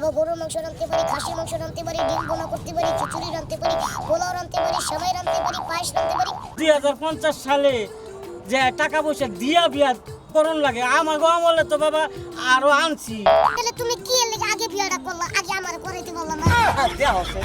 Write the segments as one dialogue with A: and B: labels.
A: তারপর গরুর মাংস রাঁধতে পারি খাসির মাংস রাঁধতে পারি ডিম বোনা করতে পারি খিচুড়ি রাঁধতে পারি পোলাও রাঁধতে পারি সেমাই রাঁধতে পারি পায়েস রাঁধতে পারি।
B: দুই হাজার পঞ্চাশ সালে যে টাকা পয়সা দিয়া বিয়া করণ লাগে আমার আমলে তো বাবা আরও আনছি।
A: তাহলে তুমি কি এলে আগে বিয়াটা করলা? আগে আমার করাইতে বললাম না।
B: দেওয়া হচ্ছে।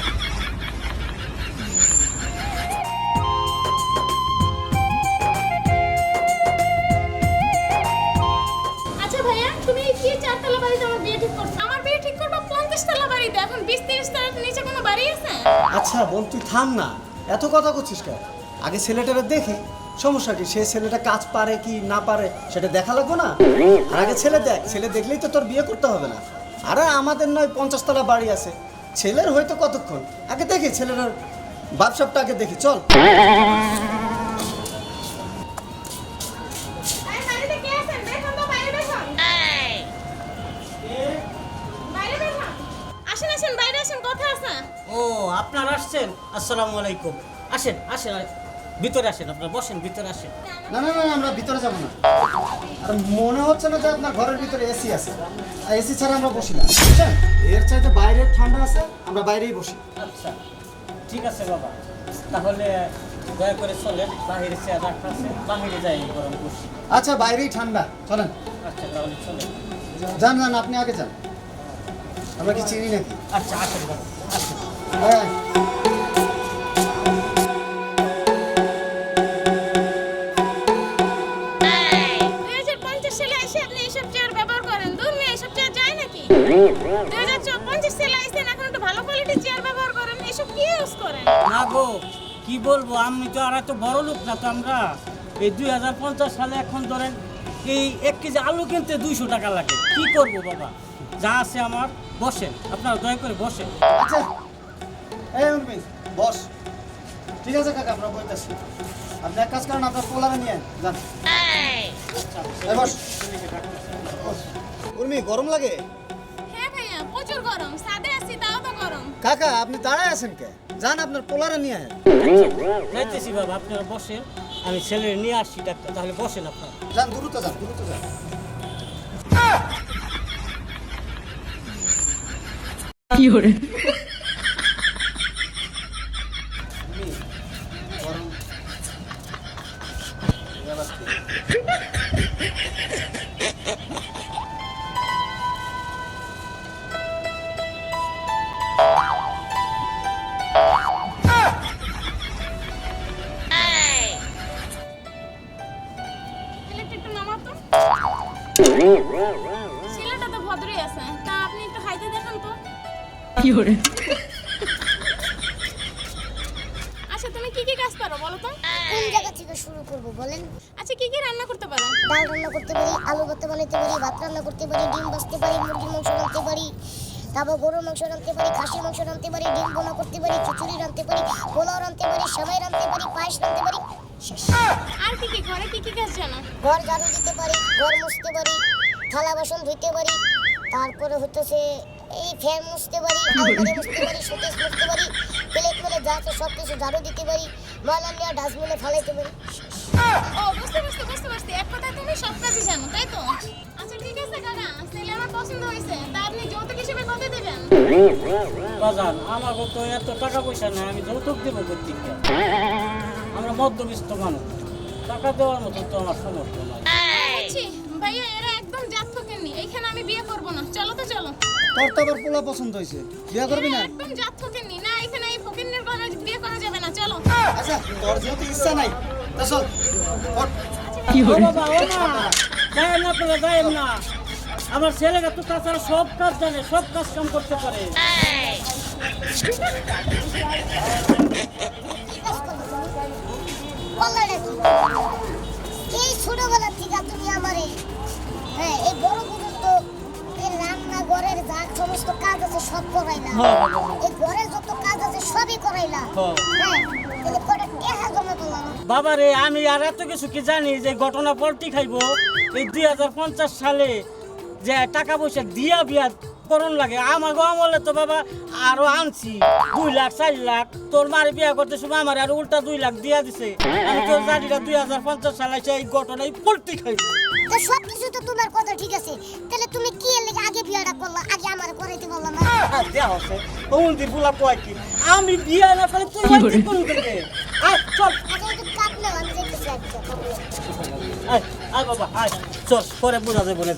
C: এখন বিশ তিরিশ তলার নিচে কোনো বাড়ি আছে?
D: আচ্ছা বোন, তুই থাম না। এত কথা করছিস কেন? আগে ছেলেটারে দেখি। সমস্যা কি? সে ছেলেটা কাজ পারে কি না পারে, সেটা দেখা লাগবে না? আর আগে ছেলে দেখ, ছেলে দেখলেই তো তোর বিয়ে করতে হবে না। আরে আমাদের নয় পঞ্চাশ তলা বাড়ি আছে। ছেলের হয়তো কতক্ষণ? আগে দেখি ছেলের বাপসাপটা আগে দেখি, চল।
B: ও আপনার আসছেন? আসসালামু আলাইকুম। আসেন আসেন ভিতরে আসেন আপনার বসেন ভিতরে আসেন।
D: না না না আমরা ভিতরে যাব না। আর মনে হচ্ছে না যে আপনার ঘরের ভিতরে এসি আছে। আর এসি ছাড়া আমরা বসি না। বুঝছেন? এর চাইতে বাইরে ঠান্ডা আছে আমরা বাইরেই বসি।
B: আচ্ছা ঠিক আছে বাবা। তাহলে দয়া করে চলেন চেয়ার রাখা আছে বাহিরে যাই গরম করছি
D: আচ্ছা বাইরেই ঠান্ডা। চলেন।
B: আচ্ছা তাহলে চলেন।
D: যান যান আপনি আগে যান। আমরা কি চিনি নাকি?
B: আচ্ছা আসেন বাবা আসেন।
C: কি করেন?
B: না কি বলব আমি তো আর এত বড় লোক না তো আমরা। এই দুই হাজার পঞ্চাশ সালে এখন ধরেন এই এক কেজি আলু কিনতে দুইশো টাকা লাগে। কি করব বাবা? যা আছে আমার বসেন আপনারা দয়া করে বসেন।
D: আচ্ছা এই উর্মি বস। ঠিক আছে কাকা আমরা বইতেছি। আপনি এক কাজ করেন আপনার পোলারে নিয়ে যান। বস। উর্মি গরম লাগে?
C: হ্যাঁ ভাইয়া প্রচুর গরম। সাদে আছি তাও তো গরম।
D: কাকা আপনি দাঁড়ায় আছেন কে? যান আপনার পোলারে নিয়ে আন।
B: যাইতেছি বাবা আপনারা বসেন। আমি ছেলে নিয়ে আসছি ডাক্তার তাহলে বসেন আপনারা।
D: যান দ্রুত যান দ্রুত যান। গরম
C: ইলেকট্রিকটা নামাতো ছেলেটা তো ভদ্রই আছে। তা আপনি একটু খাইতে দেখেন তো। আচ্ছা তুমি কি কি কাজ পারো বলো তো?
A: কোন জায়গা থেকে শুরু করব বলেন।
C: আচ্ছা কি কি রান্না করতে পারো?
A: ডাল রান্না করতে পারি আলু ভর্তা বানাইতে পারি ভাত রান্না করতে পারি ডিম ভাজতে পারি মুরগির মাংস রাঁধতে পারি তারপর গরুর মাংস রাঁধতে পারি খাসির মাংস রাঁধতে পারি ডিম বোনা করতে পারি খিচুড়ি রাঁধতে পারি পোলাও রাঁধতে পারি সেমাই রাঁধতে পারি পায়েস রাঁধতে পারি।
C: আর কি কি ঘরে কি কি কাজ জানো?
A: ঘর ঝাড়ু দিতে পারি ঘর মুছতে পারি থালা বাসন ধুইতে পারি তারপরে হচ্ছে এই ফ্যান মুছতে পারি আলমারি মুছতে পারি শোকেস মুছতে পারি প্লেট মেলে যা আছে সব কিছু ঝাড়ু দিতে পারি ময়লা নিয়ে ডাস্টবিনে ফেলাইতে পারি।
C: ও বুঝতে বুঝতে বুঝতে বুঝতে। এক কথায় তুমি সব কাজই জানো তাই তো? আচ্ছা ঠিক আছে কাকা ছেলে আমার পছন্দ হয়েছে। তা আপনি যৌতুক হিসেবে কত দেবেন?
B: বাজান আমার তো এত টাকা পয়সা নাই আমি যৌতুক দেবো কর্তৃককে আমরা মধ্যবিত্ত মানুষ। টাকা দেওয়ার মতো তো আমার সমর্থ নাই।
C: ভাইয়া এরা একদম জাত ফকেননি এইখানে আমি বিয়ে করব না। চলো তো চলো।
D: তোর তো আবার পোলা পছন্দ হয়েছে। বিয়া করবি না?
C: একদম জাত ফকেননি না এখানে এই ফকেননির ঘরে বিয়ে করা যাবে না। চলো।
D: আচ্ছা তোর যেহেতু ইচ্ছা নাই তা চল।
B: ও বাবা ও না না না। আমার ছেলেরা তো তাছাড়া সব কাজ জানে সব কাজ কাম করতে পারে।
A: করাইলা
B: হ্যাঁ, বাবা।
A: এই ঘরের যত কাজ আছে সবই করাইলা
B: হ্যাঁ।
A: হ্যাঁ তাহলে কটা টেহা জমা করলাম
B: বাবা রে আমি আর এত কিছু কি জানি যে ঘটনা পল্টি খাইবো এই দুই হাজার পঞ্চাশ সালে যে টাকা পয়সা দিয়া বিয়া করণ লাগে। আমার আমলে তো বাবা আরও আনছি দুই লাখ চার লাখ। তোর মারে বিয়া করতে সময় আমার আর উল্টা দুই লাখ দিয়া দিছে। আমি তো জানি না দুই হাজার পঞ্চাশ সালে এই ঘটনায় পল্টি খাইবো।
A: তো সব কিছু তো তোমার কথা ঠিক আছে। তাহলে তুমি কি এর লেগে আগে বিয়েটা করলা? আগে আমার করাইতে বললাম না?
B: দেয়া হচ্ছে। ওমন্দি ফুলা কয় কি? আমি বিয়ে না করে তুই কি কোন থেকে আয় চল।
A: আচ্ছা একটু আমি দেখতেছি আচ্ছা
B: আয় আয় বাবা আয়। চল পরে বোঝা যাবে না।